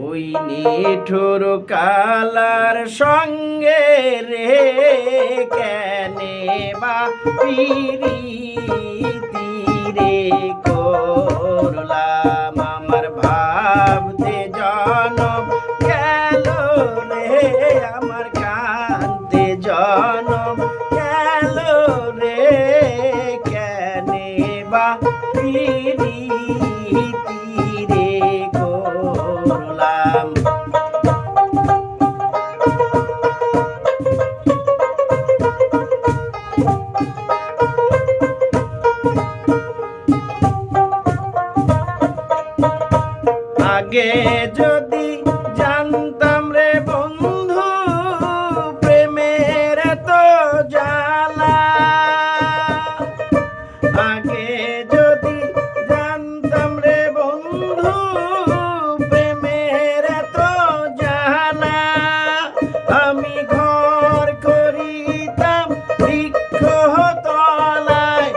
ওই নিঠুর কালার সঙ্গে রে কেনে বা পিরিতি রে করলাম আমার ভাবতে জনম গেল রে, আমার কান্তে জনম গেল রে কেনে বা পিরিতি আগে যদি জানতাম রে বন্ধু, প্রেমের তো জ্বালা। আগে যদি জানতাম রে বন্ধু, প্রেমের তো জ্বালা। আমি ঘর করিতাম বৃক্ষ তলায়।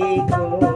রে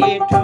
নিঠুর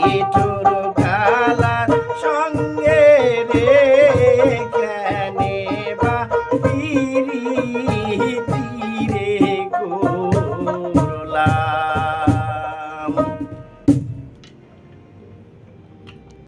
মিঠুর খালার সঙ্গে রে কেনে